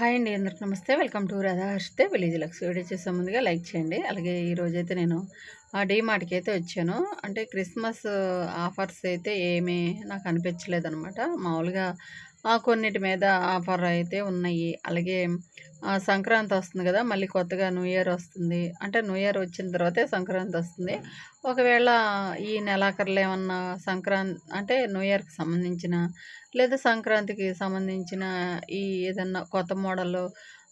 Hi అండి అందరికి నమస్తే. వెల్కమ్ టు రాధా హర్షితే విలేజ్ లక్స్ వీడియో చేసే ముందుగా లైక్ చేయండి. అలాగే ఈరోజైతే నేను ఆ డీమార్ట్కి అయితే వచ్చాను. అంటే క్రిస్మస్ ఆఫర్స్ అయితే ఏమీ నాకు అనిపించలేదనమాట మామూలుగా కొన్నిటి మీద ఆఫర్ అయితే ఉన్నాయి. అలాగే సంక్రాంతి వస్తుంది కదా మళ్ళీ కొత్తగా న్యూ ఇయర్ వస్తుంది. అంటే న్యూ ఇయర్ వచ్చిన తర్వాతే సంక్రాంతి వస్తుంది. ఒకవేళ ఈ నెలాఖరులో ఏమన్నా సంక్రాంతి అంటే న్యూ ఇయర్కి సంబంధించిన లేదా సంక్రాంతికి సంబంధించిన ఈ ఏదన్నా కొత్త మోడల్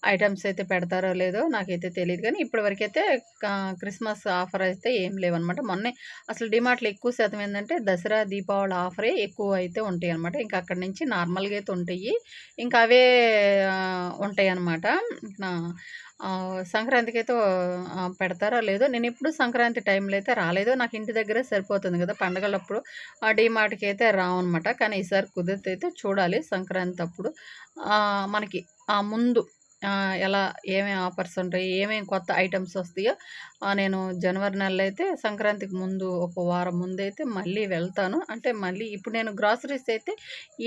ఐటమ్స్ అయితే పెడతారో లేదో నాకైతే తెలియదు కానీ ఇప్పటివరకు అయితే క్రిస్మస్ ఆఫర్ అయితే ఏం లేవన్నమాట. మొన్నే అసలు డిమార్ట్లో ఎక్కువ శాతం ఏంటంటే దసరా దీపావళి ఆఫరే ఎక్కువ అయితే ఉంటాయి అనమాట ఇంకా అక్కడి నుంచి నార్మల్గా అయితే ఉంటాయి. ఇంకా అవే ఉంటాయి అనమాట సంక్రాంతికి అయితే పెడతారో లేదో నేను ఎప్పుడు సంక్రాంతి టైంలో అయితే రాలేదు. నాకు ఇంటి దగ్గరే సరిపోతుంది కదా పండగలప్పుడు. ఆ డిమార్ట్కి అయితే రావన్నమాట. కానీ ఈసారి కుదిరితే అయితే చూడాలి సంక్రాంతి అప్పుడు. మనకి ఆ ముందు ఎలా ఏమేమి ఆఫర్స్ ఉంటాయి ఏమేమి కొత్త ఐటమ్స్ వస్తాయో నేను జనవరి నెలలో అయితే సంక్రాంతికి ముందు ఒక వారం ముందు అయితే మళ్ళీ వెళ్తాను. అంటే మళ్ళీ ఇప్పుడు నేను గ్రాసరీస్ అయితే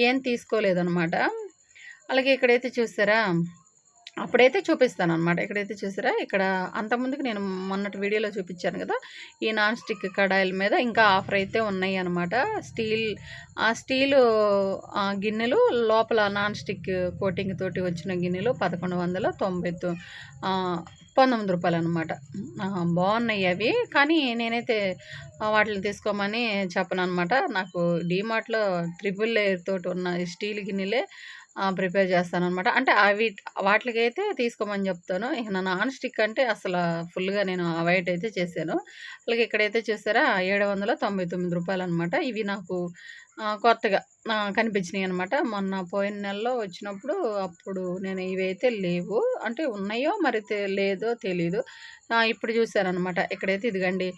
ఏం తీసుకోలేదనమాట అలాగే ఇక్కడైతే చూసారా? అప్పుడైతే చూపిస్తాను అనమాట ఇక్కడైతే చూసారా ఇక్కడ అంతకుముందుకు నేను మొన్నటి వీడియోలో చూపించాను కదా ఈ నాన్ స్టిక్ కడాయిల మీద ఇంకా ఆఫర్ అయితే ఉన్నాయి అనమాట స్టీల్ ఆ స్టీలు ఆ, గిన్నెలు లోపల నాన్ స్టిక్ కోటింగ్ తోటి వచ్చిన గిన్నెలు పదకొండు వందల తొంభై పంతొమ్మిది రూపాయలు అనమాట బాగున్నాయి అవి. కానీ నేనైతే వాటిని తీసుకోమని చెప్పను అనమాట నాకు డీమార్ట్లో ట్రిపుల్ లేయర్ తోటి ఉన్న స్టీల్ గిన్నెలే ప్రిపేర్ చేస్తాను అనమాట అంటే అవి వాటికైతే తీసుకోమని చెప్తాను. ఇక నా నాన్ స్టిక్ అంటే అసలు ఫుల్గా నేను అవాయిడ్ అయితే చేశాను. అలాగే ఇక్కడైతే చూసారా ఏడు వందల తొంభై తొమ్మిది రూపాయలు అనమాట ఇవి నాకు కొత్తగా కనిపించినాయి అనమాట మొన్న పోయిన నెలలో వచ్చినప్పుడు అప్పుడు నేను ఇవైతే లేవు. అంటే ఉన్నాయో మరి తె- లేదో తెలీదు. ఇప్పుడు చూసారనమాట ఇక్కడైతే ఇదిగండి.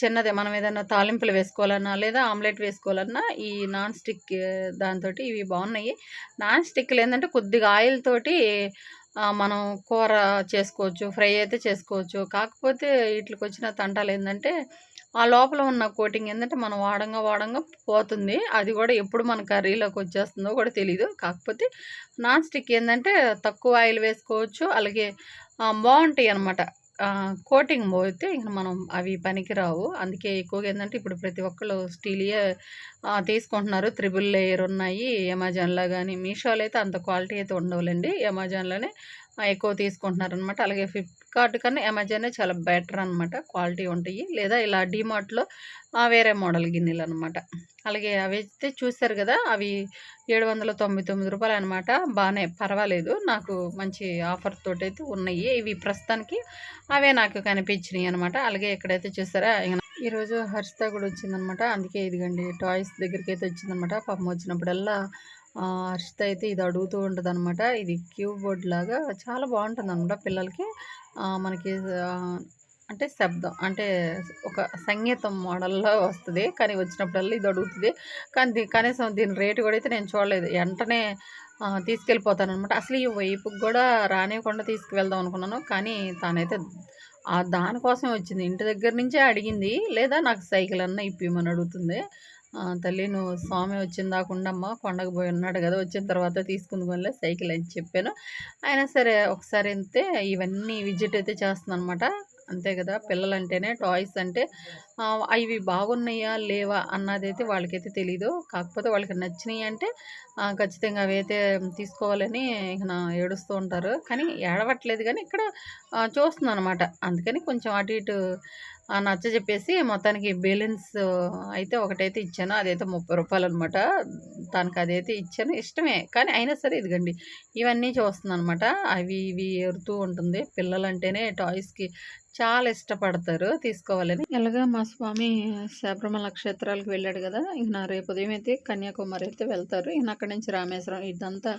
చిన్నదే మనం ఏదైనా తాలింపులు వేసుకోవాలన్నా లేదా ఆమ్లెట్ వేసుకోవాలన్నా ఈ నాన్ స్టిక్ దాంతో ఇవి బాగున్నాయి. నాన్ స్టిక్లు ఏంటంటే కొద్దిగా ఆయిల్ తోటి మనం కూర చేసుకోవచ్చు ఫ్రై అయితే చేసుకోవచ్చు. కాకపోతే వీటికి వచ్చిన తంటాలు ఏంటంటే ఆ లోపల ఉన్న కోటింగ్ ఏంటంటే మనం వాడంగా వాడంగా పోతుంది. అది కూడా ఎప్పుడు మన కర్రీలోకి వచ్చేస్తుందో కూడా తెలియదు కాకపోతే నాన్ స్టిక్ ఏంటంటే తక్కువ ఆయిల్ వేసుకోవచ్చు. అలాగే బాగుంటాయి అన్నమాట. కోటింగ్ పోతే ఇంక మనం అవి పనికిరావు. అందుకే ఎక్కువగా ఏంటంటే ఇప్పుడు ప్రతి ఒక్కళ్ళు స్టీలియే తీసుకుంటున్నారు. త్రిబుల్ లేయర్ ఉన్నాయి. అమెజాన్లో కానీ మీషోలో అయితే అంత క్వాలిటీ అయితే ఉండవులండి. అమెజాన్లోనే ఎక్కువ తీసుకుంటున్నారు అనమాట అలాగే ఫ్లిప్కార్ట్ కన్నా అమెజానే చాలా బెటర్ అనమాట క్వాలిటీ ఉంటాయి. లేదా ఇలా డిమార్ట్లో వేరే మోడల్ గిన్నెలు అనమాట అలాగే అవి అయితే చూస్తారు కదా అవి ఏడు వందల తొంభై తొమ్మిది రూపాయలు అనమాట బాగానే పర్వాలేదు. నాకు మంచి ఆఫర్ తోటి అయితే ఉన్నాయి. ఇవి ప్రస్తుతానికి అవే నాకు కనిపించినాయి అనమాట అలాగే ఎక్కడైతే చూసారా ఈరోజు హర్షిత కూడా వచ్చిందనమాట అందుకే ఇదిగండి టాయ్స్ దగ్గరికి అయితే వచ్చిందనమాట పాపం వచ్చినప్పుడల్లా హర్షిత అయితే ఇది అడుగుతూ ఉంటుంది అనమాట ఇది క్యూ బోర్డ్ లాగా చాలా బాగుంటుంది అనమాట పిల్లలకి మనకి అంటే శబ్దం అంటే ఒక సంగీతం మోడల్లో వస్తుంది. కానీ వచ్చినప్పుడల్లా ఇది అడుగుతుంది. కానీ కనీసం దీని రేటు కూడా అయితే నేను చూడలేదు. వెంటనే ఆ, తీసుకెళ్ళిపోతాను అనమాట అసలు ఈ వైపుకి కూడా రానివ్వకుండా తీసుకువెళ్దాం అనుకున్నాను. కానీ తానైతే దానికోసం దానికోసమే వచ్చింది. ఇంటి దగ్గర నుంచే అడిగింది. లేదా నాకు సైకిల్ అన్న ఇప్పిమని అడుగుతుంది. తల్లి నువ్వు స్వామి వచ్చిన దాకుండమ్మా కొండకు పోయి ఉన్నాడు కదా వచ్చిన తర్వాత తీసుకుంది సైకిల్ అని చెప్పాను. అయినా సరే ఒకసారి అంతే ఇవన్నీ విజిట్ అయితే చేస్తున్నాను అనమాట అంతే కదా పిల్లలంటేనే టాయ్స్ అంటే అవి బాగున్నాయా లేవా? అన్నది అయితే వాళ్ళకైతే తెలీదు. కాకపోతే వాళ్ళకి నచ్చినాయి అంటే ఖచ్చితంగా అవి అయితే తీసుకోవాలని ఇక నా ఏడుస్తూ ఉంటారు. కానీ ఏడవట్లేదు కానీ ఇక్కడ ఆ, చూస్తున్నాను అనమాట అందుకని కొంచెం అటు ఇటు నచ్చ చెప్పేసి మొత్తానికి బెలూన్స్ అయితే ఒకటైతే ఇచ్చాను. అదైతే ముప్పై రూపాయలు అనమాట తనకు అదైతే ఇచ్చాను. ఇష్టమే. కానీ అయినా సరే ఇదిగండి ఇవన్నీ చూస్తున్నాను అనమాట అవి ఇవి ఏరుతూ ఉంటుంది. పిల్లలంటేనే టాయ్స్కి చాలా ఇష్టపడతారు తీసుకోవాలని. ఇలాగా మా స్వామి శబరిమల నక్షత్రాలకు వెళ్ళాడు కదా. ఇంక నా రేపు ఉదయం అయితే కన్యాకుమారి అయితే వెళ్తారు. ఇంక అక్కడి నుంచి రామేశ్వరం ఇదంతా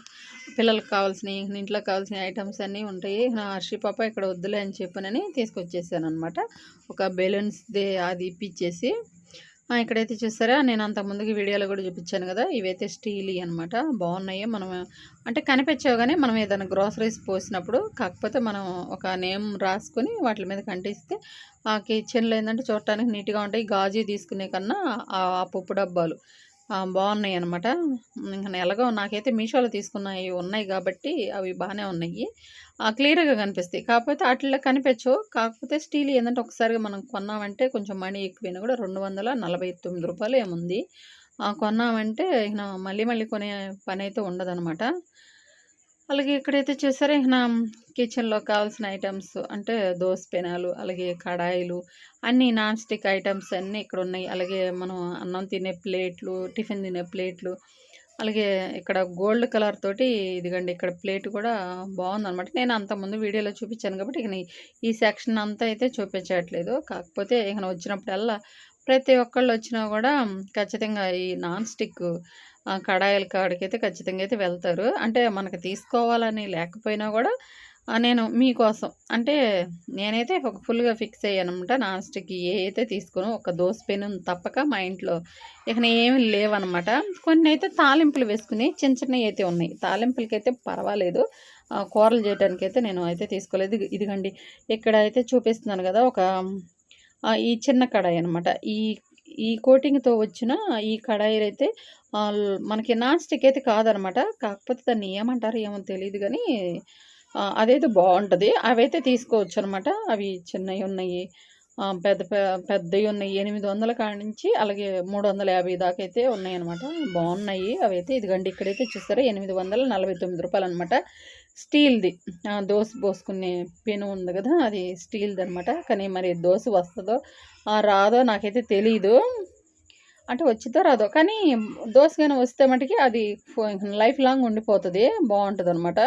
పిల్లలకు కావాల్సిన ఇంట్లో ఇంట్లోకి కావాల్సిన ఐటమ్స్ అన్నీ ఉంటాయి. నా హర్షి పాప ఇక్కడ వద్దులే అని చెప్పనని తీసుకొచ్చేసాను అనమాట ఒక బెలూన్స్ దే అది ఇప్పించేసి ఇక్కడైతే చూసారా నేను అంతకుముందుకి వీడియోలో కూడా చూపించాను కదా ఇవైతే స్టీల్ అనమాట బాగున్నాయి. మనం అంటే కనిపించావు కానీ మనం ఏదైనా గ్రాసరీస్ పోసినప్పుడు కాకపోతే మనం ఒక నేమ్ రాసుకొని వాటి మీద కంటిస్తే ఆ కిచెన్లో ఏంటంటే చూడటానికి నీట్గా ఉంటాయి. గాజు తీసుకునే కన్నా ఆ పప్పు డబ్బాలు. బాగున్నాయి అనమాట. ఇంక ఎలాగో నాకైతే మీషోలో తీసుకున్నవి ఉన్నాయి కాబట్టి అవి బాగానే ఉన్నాయి. క్లియర్‌గా కనిపిస్తాయి. కాకపోతే ఆటిల్లో కనిపించవు. కాకపోతే స్టీల్ ఏంటంటే ఒకసారిగా మనం కొన్నామంటే కొంచెం మనీ ఎక్కువైనా కూడా రెండు వందల నలభై తొమ్మిది రూపాయలు ఏముంది కొన్నామంటే ఇక మళ్ళీ మళ్ళీ కొనే పని అయితే ఉండదనమాట. అలాగే ఇక్కడైతే చూసారా ఇక కిచెన్‌లో కావాల్సిన ఐటమ్స్ అంటే దోస పెనాలు, అలాగే కడాయిలు అన్నీ నాన్ స్టిక్ ఐటమ్స్ అన్నీ ఇక్కడ ఉన్నాయి అలాగే మనం అన్నం తినే ప్లేట్లు, టిఫిన్ తినే ప్లేట్లు, అలాగే ఇక్కడ గోల్డ్ కలర్ తోటి ఇదిగండి ఇక్కడ ప్లేట్ కూడా బాగుందనమాట నేను అంతకుముందు వీడియోలో చూపించాను కాబట్టి ఇక ఈ సెక్షన్ అంతా అయితే చూపించట్లేదు. కాకపోతే ఇక వచ్చినప్పుడల్లా ప్రతి ఒక్కళ్ళు వచ్చినా కూడా ఖచ్చితంగా ఈ నాన్ స్టిక్ కడాయిల కాడికైతే ఖచ్చితంగా అయితే వెళ్తారు. అంటే మనకు తీసుకోవాలని లేకపోయినా కూడా నేను మీకోసం అంటే నేనైతే ఒక ఫుల్‌గా ఫిక్స్ అయ్యానమాట నాన్ స్టిక్ ఏ అయితే తీసుకోను. ఒక దోస పెను తప్పక మా ఇంట్లో ఇక ఏమి లేవనమాట. అయితే తాలింపులు వేసుకుని చిన్న చిన్నవి అయితే ఉన్నాయి. తాలింపులకైతే పర్వాలేదు. కూరలు కూరలు చేయటానికైతే నేను అయితే తీసుకోలేదు. ఇదిగండి ఇక్కడ అయితే చూపిస్తున్నాను కదా ఒక ఈ చిన్న కడాయి అనమాట. ఈ ఈ కోటింగ్‌తో వచ్చిన ఈ కడాయిలు అయితే మనకి నాన్ స్టిక్ అయితే కాదనమాట. కాకపోతే దాన్ని ఏమంటారో ఏమో తెలియదు కానీ అదైతే బాగుంటుంది అవైతే తీసుకోవచ్చు అనమాట అవి చిన్నవి ఉన్నాయి. పెద్ద పెద్దవి ఉన్నాయి ఉన్నాయి. 800 కాడ నుంచి అలాగే 350 దాకా అయితే ఉన్నాయనమాట. బాగున్నాయి అవైతే ఇదిగండి ఇక్కడైతే చూస్తారు ఎనిమిది వందల నలభై తొమ్మిది రూపాయలు అనమాట. స్టీల్‌ది దోశ పోసుకునే పెను ఉంది కదా అది స్టీల్ది అనమాట కానీ మరి దోశ వస్తుందో రాదో నాకైతే తెలీదు. అంటే వచ్చితో రాదో కానీ దోశ కానీ వస్తే మటుకి అది లైఫ్ లాంగ్ ఉండిపోతుంది బాగుంటుంది అనమాట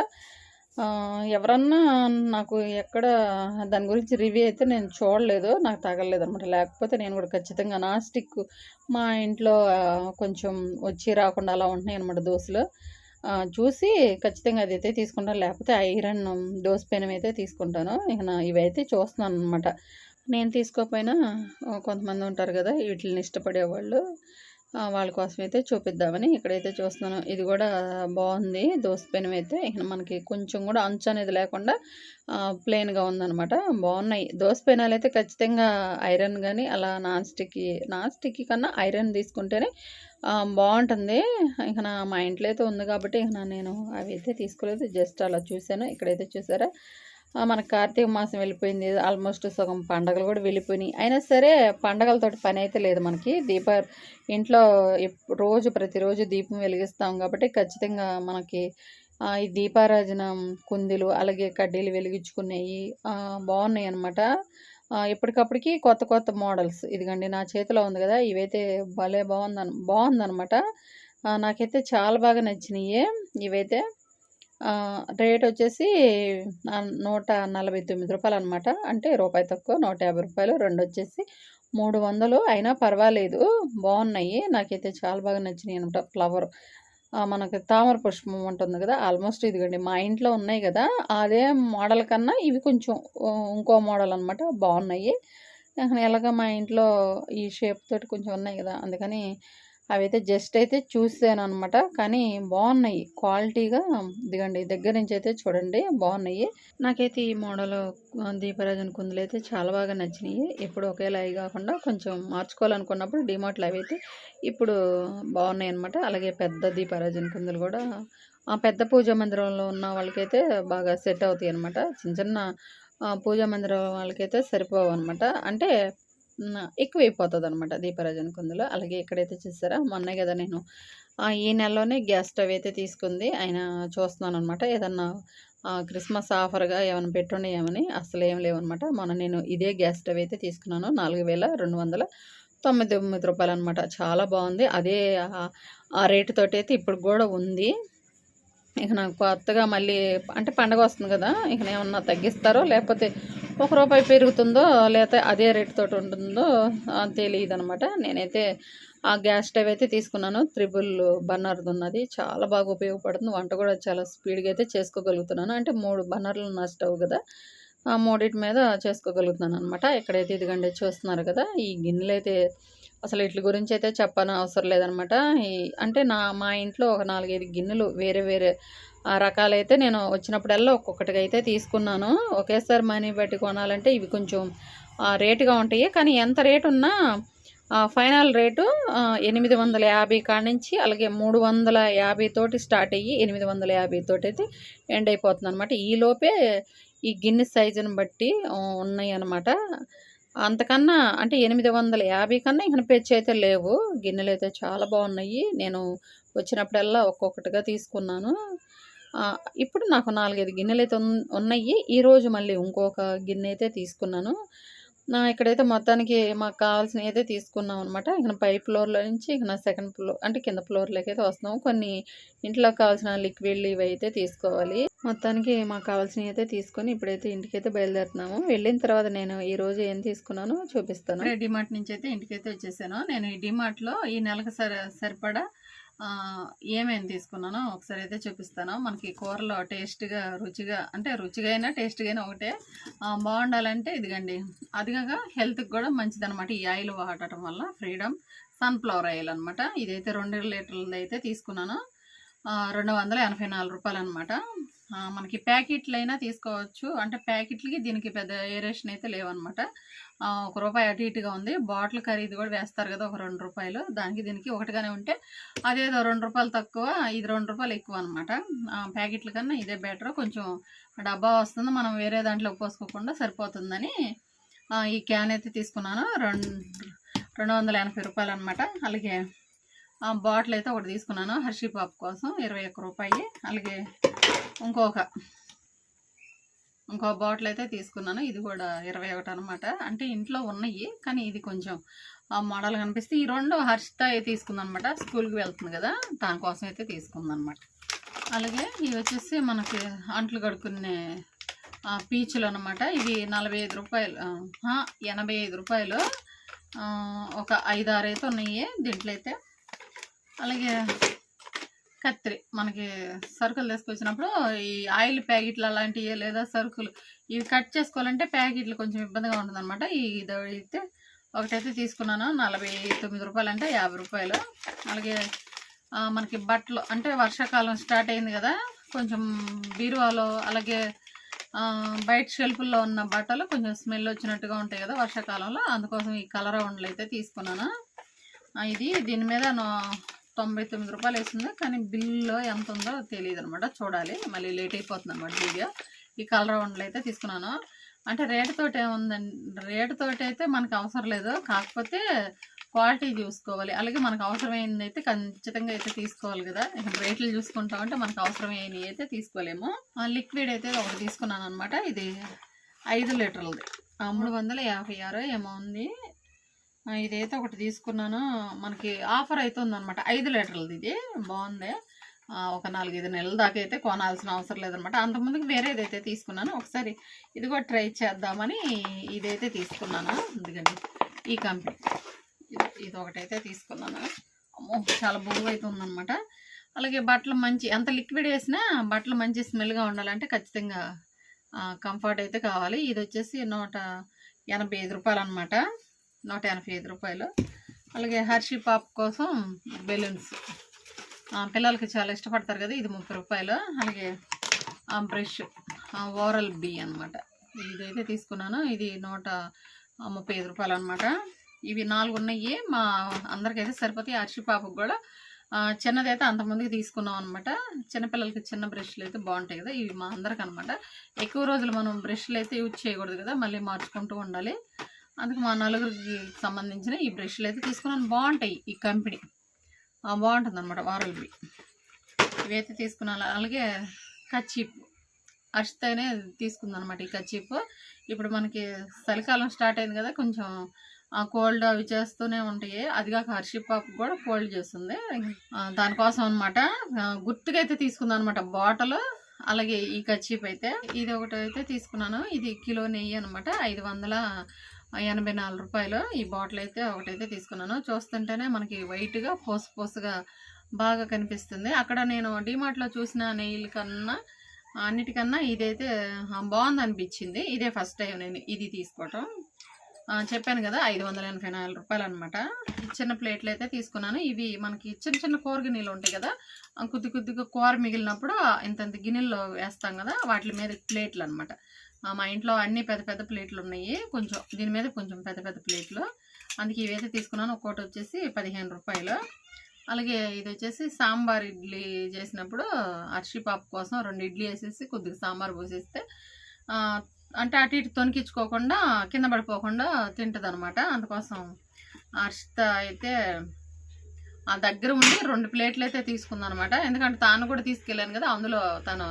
ఎవరన్నా నాకు ఎక్కడ దాని గురించి రివ్యూ అయితే నేను చూడలేదు. నాకు తగలలేదనమాట. లేకపోతే నేను కూడా ఖచ్చితంగా నా స్టిక్ మా ఇంట్లో కొంచెం వచ్చి రాకుండా అలా ఉంటున్నాయనమాట అనమాట దోశలు చూసి ఖచ్చితంగా అదైతే తీసుకుంటాను. లేకపోతే ఐరన్ దోశ పెనం అయితే తీసుకుంటాను. ఇక నా ఇవైతే చూస్తున్నాననమాట. నేను తీసుకోకపోయినా కొంతమంది ఉంటారు కదా వీటిని ఇష్టపడేవాళ్ళు. వాళ్ళ కోసం అయితే చూపిద్దామని ఇక్కడైతే చూస్తున్నాను. ఇది కూడా బాగుంది దోస అయితే ఇక మనకి కొంచెం కూడా అంచు అనేది లేకుండా ప్లెయిన్‌గా ఉందనమాట. బాగున్నాయి దోసపెనాలు అయితే ఖచ్చితంగా ఐరన్ కానీ అలా నాన్ స్టిక్కీ నాన్ స్టిక్కీ కన్నా ఐరన్ తీసుకుంటేనే బాగుంటుంది ఇక నా మా ఇంట్లో అయితే ఉంది కాబట్టి ఇక నేను అవి అయితే తీసుకోలేదు. జస్ట్ అలా చూసాను. ఇక్కడైతే చూసారా మన కార్తీక మాసం వెళ్ళిపోయింది. ఆల్మోస్ట్ సగం పండగలు కూడా వెళ్ళిపోయినాయి. అయినా సరే పండగలతోటి పని అయితే లేదు మనకి. దీప ఇంట్లో ఎప్ రోజు ప్రతిరోజు దీపం వెలిగిస్తాం కాబట్టి ఖచ్చితంగా మనకి ఈ దీపారాజన కుందులు, అలాగే కడ్డీలు వెలిగించుకునేవి బాగున్నాయి అనమాట ఎప్పటికప్పటికి కొత్త కొత్త మోడల్స్ ఇదిగోండి నా చేతిలో ఉంది కదా ఇవైతే భలే బావుందన్ బాగుందనమాట నాకైతే చాలా బాగా నచ్చినాయి ఇవైతే రేట్ వచ్చేసి నూట నలభై తొమ్మిది రూపాయలు అనమాట. అంటే రూపాయి తక్కువ నూట యాభై రూపాయలు రెండు వచ్చేసి మూడు వందలు అయినా పర్వాలేదు. బాగున్నాయి నాకైతే చాలా బాగా నచ్చినాయి అనమాట ఫ్లవర్ మనకి తామర పుష్పం ఉంటుంది కదా ఆల్మోస్ట్ ఇదిగోండి మా ఇంట్లో ఉన్నాయి కదా అదే మోడల్ కన్నా ఇవి కొంచెం ఇంకో మోడల్ అనమాట. బాగున్నాయి ఎలాగ మా ఇంట్లో ఈ షేప్ తోటి కొంచెం ఉన్నాయి కదా అందుకని అవైతే జస్ట్ అయితే చూసాను అనమాట కానీ బాగున్నాయి. క్వాలిటీగా దిగండి దగ్గర నుంచి అయితే చూడండి బాగున్నాయి. నాకైతే ఈ మోడల్ దీపరాజన్ కుందులు అయితే చాలా బాగా నచ్చినాయి. ఇప్పుడు ఒకేలా అవి కాకుండా కొంచెం మార్చుకోవాలనుకున్నప్పుడు డీమార్ట్‌లో అవైతే ఇప్పుడు బాగున్నాయి అనమాట అలాగే పెద్ద దీపారాజన కుందులు కూడా. ఆ పెద్ద పూజా మందిరంలో ఉన్న వాళ్ళకైతే బాగా సెట్ అవుతాయి అనమాట చిన్న చిన్న పూజా మందిరం వాళ్ళకైతే సరిపోవనమాట. అంటే ఎక్కువ అయిపోతుంది అనమాట దీపరాజన్ కుందులో అలాగే ఇక్కడైతే చేస్తారో మొన్నే కదా నేను ఈ నెలలోనే గ్యాస్ స్టవ్ అయితే తీసుకుంది. ఆయన చూస్తున్నాను అనమాట ఏదన్నా క్రిస్మస్ ఆఫర్‌గా ఏమైనా పెట్టున్నాయేమని అసలు ఏం లేవనమాట. మొన్న నేను ఇదే గ్యాస్ స్టవ్ అయితే తీసుకున్నాను. నాలుగు వేల రెండు వందల తొమ్మిది తొమ్మిది రూపాయలు అనమాట. చాలా బాగుంది అదే ఆ రేటుతో అయితే ఇప్పుడు కూడా ఉంది. ఇక నాకు కొత్తగా మళ్ళీ అంటే పండగ వస్తుంది కదా ఇక ఏమన్నా తగ్గిస్తారో లేకపోతే ఒక రూపాయి పెరుగుతుందో లేతే అదే రేటుతో ఉంటుందో తెలియదు అనమాట నేనైతే ఆ గ్యాస్ స్టవ్ అయితే తీసుకున్నాను. త్రిబుల్ బర్నర్‌దున్నది. చాలా బాగా ఉపయోగపడుతుంది. వంట కూడా చాలా స్పీడ్‌గా అయితే చేసుకోగలుగుతున్నాను. అంటే మూడు బర్నర్లు ఉన్న స్టవ్ కదా ఆ మూడింటి మీద చేసుకోగలుగుతున్నాను అనమాట ఇక్కడైతే ఇదిగోండి చూస్తున్నారు కదా ఈ గిన్నెలైతే అసలు వీటి గురించి గురించైతే చెప్పనవసరం లేదనమాట. ఈ అంటే నా మా ఇంట్లో ఒక 4, 5 గిన్నెలు వేరే వేరే రకాలైతే నేను వచ్చినప్పుడల్లా ఒక్కొక్కటిగా అయితే తీసుకున్నాను. ఒకేసారి మనీ పెట్టి కొనాలంటే ఇవి కొంచెం రేటుగా ఉంటాయి. కానీ ఎంత రేటు ఉన్నా ఫైనల్ రేటు ఎనిమిది వందల యాభై కాడ నుంచి అలాగే మూడు వందల యాభై తోటి స్టార్ట్ అయ్యి ఎనిమిది వందల యాభై తోటి అయితే ఎండ్ అయిపోతుంది అనమాట ఈలోపే ఈ గిన్నె సైజుని బట్టి ఉన్నాయి అనమాట అంతకన్నా అంటే ఎనిమిది వందల యాభై కన్నా ఇంకా పెచ్చి అయితే లేవు. గిన్నెలు అయితే చాలా బాగున్నాయి. నేను వచ్చినప్పుడల్లా ఒక్కొక్కటిగా తీసుకున్నాను. ఇప్పుడు నాకు నాలుగైదు గిన్నెలు అయితే ఉన్నాయి. ఈరోజు మళ్ళీ ఇంకొక గిన్నె అయితే తీసుకున్నాను. నా ఇక్కడైతే మొత్తానికి మాకు కావాల్సినవి అయితే తీసుకున్నాం అనమాట ఇక పై ఫ్లోర్లో నుంచి ఇక నా సెకండ్ ఫ్లోర్ అంటే కింద ఫ్లోర్లోకి అయితే వస్తున్నాము. కొన్ని ఇంట్లో కావాల్సిన లిక్విడ్లు ఇవి అయితే తీసుకోవాలి. మొత్తానికి మాకు కావాల్సినవి అయితే తీసుకొని ఇప్పుడైతే ఇంటికైతే బయలుదేరుతున్నాము. వెళ్ళిన తర్వాత నేను ఈ రోజు ఏం తీసుకున్నానో చూపిస్తాను. డిమార్ట్ నుంచి అయితే ఇంటికైతే వచ్చేసాను. నేను ఈ డిమార్ట్లో ఈ నెలకు సరిపడా ఏమేమి తీసుకున్నానో ఒకసారి అయితే చూపిస్తాను. మనకి కూరలో టేస్ట్గా రుచిగా అంటే రుచిగా అయినా టేస్ట్గా అయినా ఒకటే. బాగుండాలంటే ఇదిగండి అదిగా హెల్త్కి కూడా మంచిదనమాట ఈ ఆయిల్ వాడటం వల్ల ఫ్రీడమ్. సన్ఫ్లవర్ ఆయిల్ అనమాట ఇదైతే రెండు లీటర్లది అయితే తీసుకున్నాను రెండు వందల ఎనభై నాలుగు రూపాయలు అనమాట మనకి ప్యాకెట్లు అయినా తీసుకోవచ్చు. అంటే ప్యాకెట్లకి దీనికి పెద్ద ఏరేషన్ అయితే లేవన్నమాట. ఒక రూపాయి అటు ఇటుగా ఉంది. బాటిల్ ఖరీదు కూడా వేస్తారు కదా ఒక రెండు రూపాయలు. దానికి దీనికి ఒకటిగానే ఉంటే అదేదో రెండు రూపాయలు తక్కువ ఇది రెండు రూపాయలు ఎక్కువ అనమాట ప్యాకెట్ల కన్నా ఇదే బెటర్. కొంచెం డబ్బా వస్తుంది. మనం వేరే దాంట్లో పోసుకోకుండా సరిపోతుందని ఈ క్యాన్ అయితే తీసుకున్నాను. రెండు రెండు వందల ఎనభై రూపాయలు అనమాట అలాగే బాటిల్ అయితే ఒకటి తీసుకున్నాను. హర్షీ పాప్ కోసం ఇరవై ఒక్క రూపాయి. అలాగే ఇంకొక ఇంకో బాటిల్ అయితే తీసుకున్నాను. ఇది కూడా ఇరవై ఒకటి అనమాట అంటే ఇంట్లో ఉన్నాయి కానీ ఇది కొంచెం ఆ మోడల్ కనిపిస్తే ఈ రెండు హర్షిత తీసుకుంది అనమాట స్కూల్కి వెళ్తుంది కదా దానికోసం అయితే తీసుకుందనమాట అలాగే ఇవి వచ్చేసి మనకి అంట్లు కడుక్కునే పీచులు అనమాట ఇవి నలభై ఐదు రూపాయలు ఎనభై ఐదు రూపాయలు. ఒక ఐదు అయితే ఉన్నాయి దీంట్లో అయితే. అలాగే కత్తిరి మనకి సరుకులు తీసుకొచ్చినప్పుడు ఈ ఆయిల్ ప్యాకెట్లు అలాంటివి లేదా సరుకులు ఇవి కట్ చేసుకోవాలంటే ప్యాకెట్లు కొంచెం ఇబ్బందిగా ఉంటుంది అనమాట ఇది అయితే ఒకటైతే తీసుకున్నాను నలభై తొమ్మిది రూపాయలు అంటే యాభై రూపాయలు. అలాగే మనకి బట్టలు అంటే వర్షాకాలం స్టార్ట్ అయింది కదా కొంచెం బీరువాలో అలాగే బయట షెల్ఫుల్లో ఉన్న బట్టలు కొంచెం స్మెల్ వచ్చినట్టుగా ఉంటాయి కదా వర్షాకాలంలో అందుకోసం ఈ కలర్ ఉండలు అయితే తీసుకున్నాను ఇది దీని మీద తొంభై తొమ్మిది రూపాయలు వేసింది కానీ బిల్లులో ఎంత ఉందో తెలియదు అనమాట చూడాలి. మళ్ళీ లేట్ అయిపోతుంది అనమాట వీడియో. ఈ కలర్ ఉండలు అయితే తీసుకున్నాను. అంటే రేటు ఏముందండి రేటు అయితే మనకు అవసరం లేదు. కాకపోతే క్వాలిటీ చూసుకోవాలి. అలాగే మనకు అవసరమైంది అయితే ఖచ్చితంగా అయితే తీసుకోవాలి కదా. ఇక రేట్లు చూసుకుంటామంటే మనకు అవసరమైనవి అయితే తీసుకోలేము. లిక్విడ్ అయితే ఒకటి తీసుకున్నాను అనమాట ఇది ఐదు లీటర్లది. మూడు వందల యాభై ఆరు ఏమో ఉంది. ఇదైతే ఒకటి తీసుకున్నాను. మనకి ఆఫర్ అయితే ఐదు లీటర్లది ఇది. బాగుంది. ఒక నాలుగైదు నెలల దాకా అయితే కొనాల్సిన అవసరం లేదనమాట అంతకుముందుకు వేరేది అయితే తీసుకున్నాను. ఒకసారి ఇది కూడా ట్రై చేద్దామని ఇదైతే తీసుకున్నాను. ఎందుకండి ఈ కంపెనీ ఇది ఇది ఒకటైతే తీసుకున్నాను. అమ్మో చాలా బరువు అయితే అలాగే బట్టలు మంచి ఎంత లిక్విడ్ వేసినా బట్టలు మంచి స్మెల్గా ఉండాలంటే ఖచ్చితంగా కంఫర్ట్ అయితే కావాలి. ఇది వచ్చేసి నూట ఎనభై ఐదు రూపాయలు అనమాట నూట ఎనభై ఐదు రూపాయలు. అలాగే హర్షీ పాప్ కోసం బెలూన్స్. పిల్లలకి చాలా ఇష్టపడతారు కదా ఇది ముప్పై రూపాయలు. అలాగే బ్రష్ ఓరల్ బి అనమాట ఇదైతే తీసుకున్నాను ఇది నూట ముప్పై ఐదు రూపాయలు అనమాట ఇవి నాలుగు ఉన్నాయి మా అందరికైతే సరిపోతాయి. హర్షి పాపకు కూడా చిన్నదైతే అంతమందికి తీసుకున్నాం అనమాట చిన్నపిల్లలకి చిన్న బ్రష్లు అయితే బాగుంటాయి కదా ఇవి మా అందరికి అనమాట ఎక్కువ రోజులు మనం బ్రష్లు అయితే యూజ్ చేయకూడదు కదా మళ్ళీ మార్చుకుంటూ ఉండాలి. అందుకు మా నలుగురికి సంబంధించిన ఈ బ్రష్లు అయితే తీసుకున్నాను. బాగుంటాయి ఈ కంపెనీ బాగుంటుంది అనమాట వారల్బి ఇవైతే తీసుకున్నాను. అలాగే కచ్చీప్ అర్షితనే తీసుకుందనమాట ఈ కచ్చీప్ ఇప్పుడు మనకి చలికాలం స్టార్ట్ అయింది కదా కొంచెం ఆ కోల్డ్ అవి చేస్తూనే ఉంటాయి. అది కాక హర్షి పాప కూడా కోల్డ్ చేస్తుంది. దానికోసం అనమాట గుర్తుగా అయితే తీసుకుందాం అనమాట బాటల్. అలాగే ఈ కచ్చీప్ అయితే ఇది ఒకటి అయితే తీసుకున్నాను. ఇది కిలో నెయ్యి అనమాట ఐదు వందల ఎనభై నాలుగు రూపాయలు ఈ బాటిల్ అయితే ఒకటైతే తీసుకున్నాను. చూస్తుంటేనే మనకి వైట్గా పోసు పోసుగా బాగా కనిపిస్తుంది. అక్కడ నేను డిమార్ట్లో చూసిన నెయిల్ కన్నా అన్నిటికన్నా ఇదైతే బాగుందనిపించింది. బాగుంది అనిపించింది ఇదే ఫస్ట్ టైం నేను ఇది తీసుకోవటం. చెప్పాను కదా ఐదు వందల ఎనభై నాలుగు రూపాయలు అనమాట చిన్న ప్లేట్లు అయితే తీసుకున్నాను. ఇవి మనకి చిన్న చిన్న కూర గిన్నెలు ఉంటాయి కదా కొద్ది కొద్దిగా కూర మిగిలినప్పుడు ఇంతంత ఇంత ఇంత గిన్నెల్లో వేస్తాం కదా వాటి మీద ప్లేట్లు అనమాట మా ఇంట్లో అన్ని పెద్ద పెద్ద ప్లేట్లు ఉన్నాయి. కొంచెం దీని మీద కొంచెం పెద్ద పెద్ద ప్లేట్లు. అందుకే ఇవైతే తీసుకున్నాను. ఒక్కోటి వచ్చేసి పదిహేను రూపాయలు. అలాగే ఇది వచ్చేసి సాంబార్ ఇడ్లీ చేసినప్పుడు అర్షి పాప కోసం రెండు ఇడ్లీ వేసేసి కొద్దిగా సాంబార్ పోసేస్తే అంటే అటు ఇటు తొనికించుకోకుండా కింద పడిపోకుండా తింటుంది అనమాట అందుకోసం హర్షిత అయితే ఆ దగ్గర ఉండి రెండు ప్లేట్లు అయితే తీసుకుందనమాట ఎందుకంటే తాను కూడా తీసుకెళ్ళాను కదా అందులో తను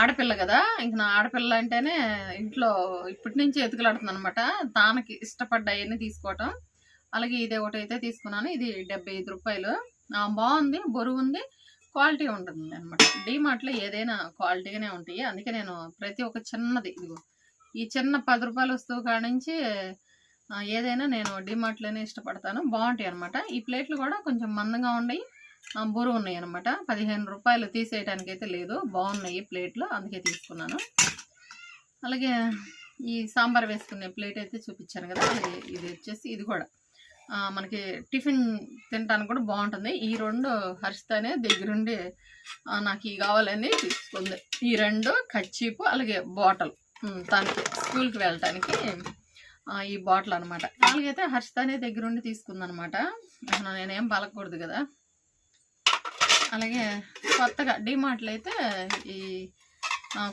ఆడపిల్ల కదా ఇంక నా ఆడపిల్ల అంటేనే ఇంట్లో ఇప్పటి నుంచి ఎతుకులాడుతుంది అనమాట తానకి ఇష్టపడ్డ అవన్నీ తీసుకోవటం. అలాగే ఇది ఒకటి అయితే తీసుకున్నాను ఇది డెబ్బై ఐదు రూపాయలు బాగుంది బరువు ఉంది క్వాలిటీ ఉంటుంది అనమాట డీమార్ట్లో ఏదైనా క్వాలిటీగానే ఉంటాయి. అందుకే నేను ప్రతి ఒక్క చిన్నది ఇదిగో ఈ చిన్న పది రూపాయల వస్తువు కాడ నుంచి ఏదైనా నేను డిమార్ట్లోనే ఇష్టపడతాను. బాగుంటాయి అనమాట ఈ ప్లేట్లు కూడా కొంచెం మందంగా ఉన్నాయి బురువు ఉన్నాయి అనమాట పదిహేను రూపాయలు తీసేయడానికి అయితే లేదు. బాగున్నాయి ప్లేట్లు అందుకే తీసుకున్నాను. అలాగే ఈ సాంబార్ వేసుకునే ప్లేట్ అయితే చూపించాను కదా. ఇది వచ్చేసి ఇది కూడా. మనకి టిఫిన్ తినడానికి కూడా బాగుంటుంది. ఈ రెండు హర్షితనే దగ్గరుండి నాకు ఇవి కావాలని తీసుకుంది. ఈ రెండు కచ్చీపు అలాగే బాటిల్. తనకి స్కూల్కి వెళ్ళటానికి ఈ బాటిల్ అనమాట అలాగైతే హర్షితనే దగ్గరుండి తీసుకుందనమాట నేనేం పలకూడదు కదా. అలాగే కొత్తగా డిమార్ట్లో అయితే ఈ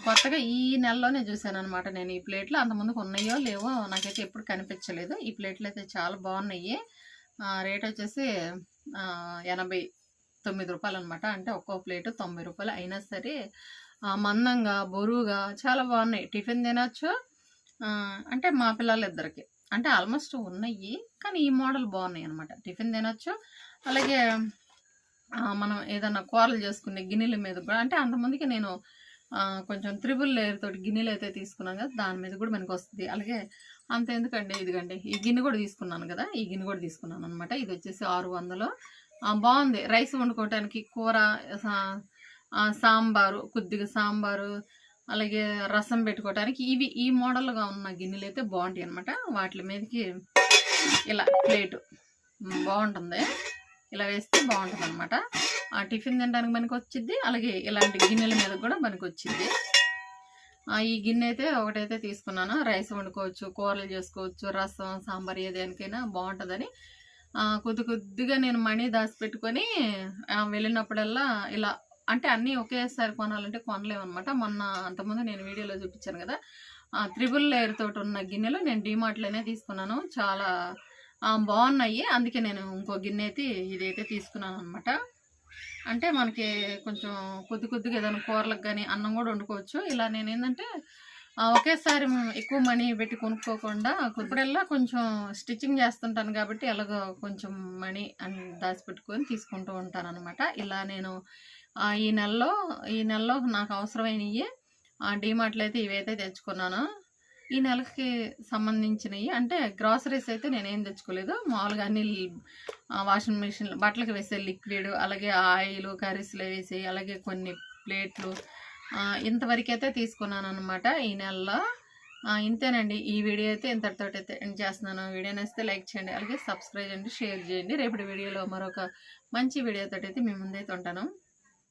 కొత్తగా ఈ నెలలోనే చూశాను అనమాట నేను ఈ ప్లేట్లు. అంతకుముందుకు ఉన్నాయో లేవో నాకైతే ఎప్పుడు కనిపించలేదు. ఈ ప్లేట్లు అయితే చాలా బాగున్నాయి. రేట్ వచ్చేసి ఎనభై తొమ్మిది రూపాయలు అనమాట అంటే ఒక్కో ప్లేటు తొంభై రూపాయలు అయినా సరే మందంగా బరువుగా చాలా బాగున్నాయి. టిఫిన్ తినచ్చు. అంటే మా పిల్లలు ఇద్దరికి అంటే ఆల్మోస్ట్ ఉన్నాయి కానీ ఈ మోడల్ బాగున్నాయి అనమాట టిఫిన్ తినచ్చు. అలాగే మనం ఏదైనా కూరలు చేసుకునే గిన్నెల మీద కూడా అంటే అంతమందికి నేను కొంచెం త్రిబుల్ లేయర్ తోటి గిన్నెలు అయితే తీసుకున్నాను కదా దాని మీద కూడా మనకు వస్తుంది. అలాగే అంత ఎందుకండి ఇదిగండి ఈ గిన్నె కూడా తీసుకున్నాను కదా ఈ గిన్నె కూడా తీసుకున్నాను అనమాట ఇది వచ్చేసి ఆరు వందలు. బాగుంది. రైస్ వండుకోవటానికి కూర సా- సాంబారు కొద్దిగా సాంబారు అలాగే రసం పెట్టుకోవటానికి ఇవి ఈ మోడల్గా ఉన్న గిన్నెలు అయితే బాగుంటాయి అనమాట వాటి మీదకి ఇలా ప్లేటు. బాగుంటుంది. ఇలా వేస్తే బాగుంటుంది అనమాట ఆ టిఫిన్ తినడానికి మనకు వచ్చింది అలాగే ఇలాంటి గిన్నెల మీద కూడా మనకి వచ్చింది ఈ గిన్నె అయితే ఒకటైతే తీసుకున్నాను. రైస్ వండుకోవచ్చు కూరలు చేసుకోవచ్చు రసం సాంబార్ ఏదేనికైనా బాగుంటుందని. కొద్ది కొద్దిగా నేను మనీ దాచిపెట్టుకొని వెళ్ళినప్పుడల్లా ఇలా అంటే అన్నీ ఒకేసారి కొనాలంటే కొనలేము అనమాట మొన్న అంతకుముందు నేను వీడియోలో చూపించాను కదా. ఆ, త్రిబుల్ లేయర్ తోటి ఉన్న గిన్నెలు నేను డిమార్ట్లోనే తీసుకున్నాను. చాలా బాగున్నాయి. అందుకే నేను ఇంకో గిన్నె అయితే ఇదైతే తీసుకున్నాను అనమాట అంటే మనకి కొంచెం కొద్ది కొద్దిగా ఏదైనా కూరలకు కానీ అన్నం కూడా వండుకోవచ్చు. ఇలా నేను ఏంటంటే ఒకేసారి ఎక్కువ మనీ పెట్టి కొనుక్కోకుండా ఇప్పుడల్లా కొంచెం స్టిచ్చింగ్ చేస్తుంటాను కాబట్టి ఎలాగో కొంచెం మనీ అని దాచిపెట్టుకొని తీసుకుంటూ ఉంటాను అనమాట ఇలా నేను ఈ నెలలో ఈ నెలలో నాకు అవసరమైనవి డీమార్ట్లో అయితే ఇవైతే తెచ్చుకున్నాను. ఈ నెలకి సంబంధించినవి అంటే గ్రాసరీస్ అయితే నేనేం తెచ్చుకోలేదు. మామూలుగా అన్ని వాషింగ్ మిషన్ బట్టలకు వేసే లిక్విడ్ అలాగే ఆయిల్ కర్రీస్లో వేసి అలాగే కొన్ని ప్లేట్లు ఇంతవరకైతే ఇంతవరకు అయితే తీసుకున్నాను అనమాట ఈ నెలలో. ఇంతేనండి. ఈ వీడియో అయితే ఇంతటితో అయితే ఎండ్ చేస్తున్నాను. వీడియో నచ్చితే లైక్ చేయండి అలాగే సబ్స్క్రైబ్ చేయండి షేర్ చేయండి. రేపటి వీడియోలో మరొక మంచి వీడియోతో అయితే మీ ముందైతే ఉంటాను.